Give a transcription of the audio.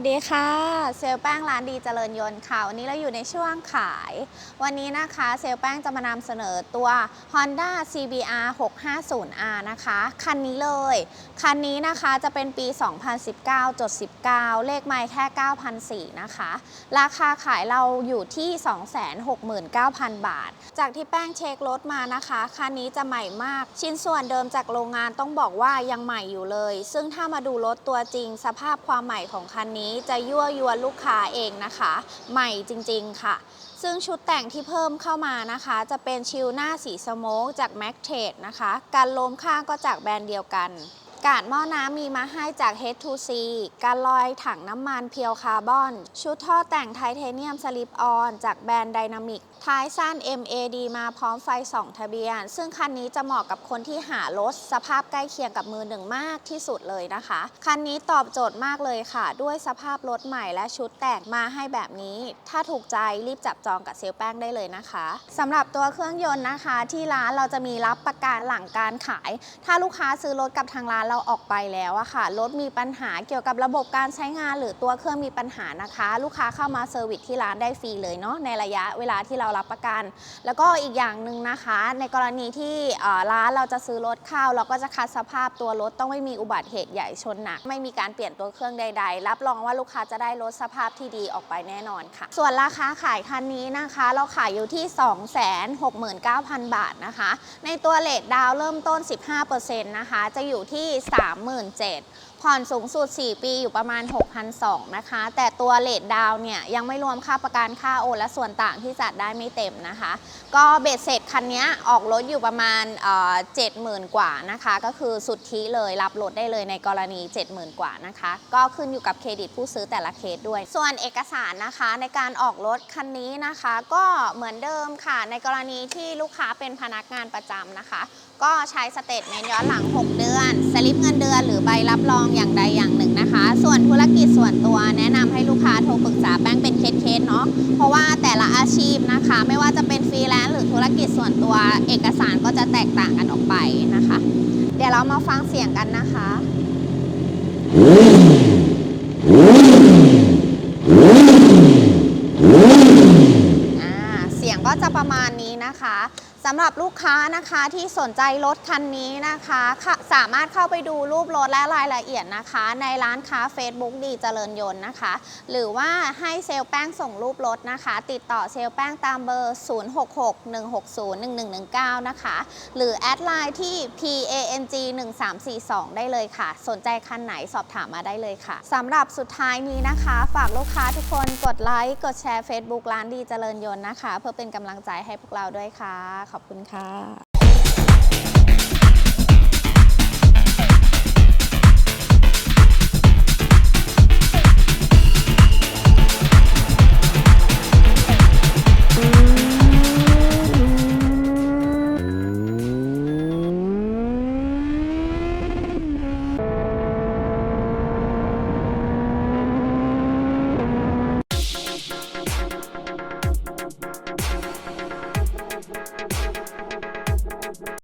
วัสดีค่ะ เซลแป้งร้านดีเจริญยนต์ค่ะ วันนี้เราอยู่ในช่วงขาย วันนี้นะคะเซลลแป้งจะมานำเสนอตัว Honda CBR 650R นะคะ คันนี้เลย คันนี้นะคะจะเป็นปี 2019จด19 เลขไมล์แค่ 9,004นะคะ ราคาขายเราอยู่ที่ 269,000 บาท จากที่แป้งเช็ครถมานะคะ คันนี้จะใหม่มาก ชิ้นส่วนเดิมจากโรงงานต้องบอกว่ายังใหม่อยู่เลย ซึ่งถ้ามาดูรถตัวจริง สภาพความใหม่ของคันนี้จะยั่วยวนลูกค้าเองนะคะ ใหม่จริงๆค่ะ ซึ่งชุดแต่งที่เพิ่มเข้ามานะคะ จะเป็นชิลหน้าสีสโมกจาก m a c t r a d นะคะ การล้มข้างก็จากแบรนด์เดียวกัน กาดหม้อน้ำมีมาให้จาก H2C การลอยถังน้ำมันเพียวคาร์บอน ชุดท่อแต่งไทเทเนียมสลิปออนจากแบรนด์ไดนามิกท้ายสั้น MAD มาพร้อมไฟส่องทะเบียน ซึ่งคันนี้จะเหมาะกับคนที่หารถ สภาพใกล้เคียงกับมือหนึ่งมากที่สุดเลยนะคะ คันนี้ตอบโจทย์มากเลยค่ะ ด้วยสภาพรถใหม่และชุดแต่งมาให้แบบนี้ ถ้าถูกใจรีบจับจองกับเซลลแป้งได้เลยนะคะสำหรับตัวเครื่องยนต์นะคะ ที่ร้านเราจะมีรับประกันหลังการขาย ถ้าลูกค้าซื้อรถกับทางร้านเราออกไปแล้วอะค่ะรถมีปัญหาเกี่ยวกับระบบการใช้งาน หรือตัวเครื่องมีปัญหานะคะ ลูกค้าเข้ามาเซอร์วิสที่ร้านได้ฟรีเลยเนาะในระยะเวลาที่เรารับประกัน แล้วก็อีกอย่างหนึ่งนะคะ ในกรณีที่ร้านเราจะซื้อรถเข้า เราก็จะคัดสภาพตัวรถต้องไม่มีอุบัติเหตุใหญ่ชนหนัก ไม่มีการเปลี่ยนตัวเครื่องใด ๆ รับรองว่าลูกค้าจะได้รถสภาพที่ดีออกไปแน่นอนค่ะ ส่วนราคาขายคันนี้นะคะ เราขายอยู่ที่ 269,000 บาทนะคะ ในตัวเลทดาวเริ่มต้น 15%นะคะจะอยู่ที่37,000ผ่อนสูงสุด 4 ปีอยู่ประมาณ 6,200 นะคะ แต่ตัวเลทดาวเนี่ยยังไม่รวมค่าประกันค่าโอนและส่วนต่างที่จัดได้ไม่เต็มนะคะ ก็เบ็ดเสร็จคันนี้ออกรถอยู่ประมาณเจ็ดหมื่นกว่านะคะ ก็คือสุดที่เลยรับรถได้เลยในกรณี 70,000 กว่านะคะ ก็ขึ้นอยู่กับเครดิตผู้ซื้อแต่ละเคสด้วย ส่วนเอกสารนะคะในการออกรถคันนี้นะคะ ก็เหมือนเดิมค่ะ ในกรณีที่ลูกค้าเป็นพนักงานประจำนะคะ ก็ใช้สเตทเมนต์ย้อนหลัง 6 เดือน สลิปเงินเดือนหรือใบรับรองอย่างใดอย่างหนึ่งนะคะ ส่วนธุรกิจส่วนตัวแนะนำให้ลูกค้าโทรปรึกษาแป้งเป็นเคสๆเนาะเพราะว่าแต่ละอาชีพนะคะ ไม่ว่าจะเป็นฟรีแลนซ์หรือธุรกิจส่วนตัวเอกสารก็จะแตกต่างกันออกไปนะคะ เดี๋ยวเรามาฟังเสียงกันนะคะเสียงก็จะประมาณนี้นะคะ สำหรับลูกค้านะคะที่สนใจรถคันนี้นะคะสามารถเข้าไปดูรูปรถและรายละเอียดนะคะ ในร้านค้า Facebook ดีเจริญยนต์นะคะ หรือว่าให้เซลลแป้งส่งรูปรถนะคะ ติดต่อเซลลแป้งตามเบอร์ 0661601119 นะคะ หรือแอดไลน์ที่ PANG 1342 ได้เลยค่ะ สนใจคันไหนสอบถามมาได้เลยค่ะสำหรับสุดท้ายนี้นะคะ ฝากลูกค้าทุกคนกดไลค์กดแชร์ Facebook ร้านดีเจริญยนต์นะคะ เพื่อเป็นกำลังใจให้พวกเราด้วยค่ะขอบคุณค่ะ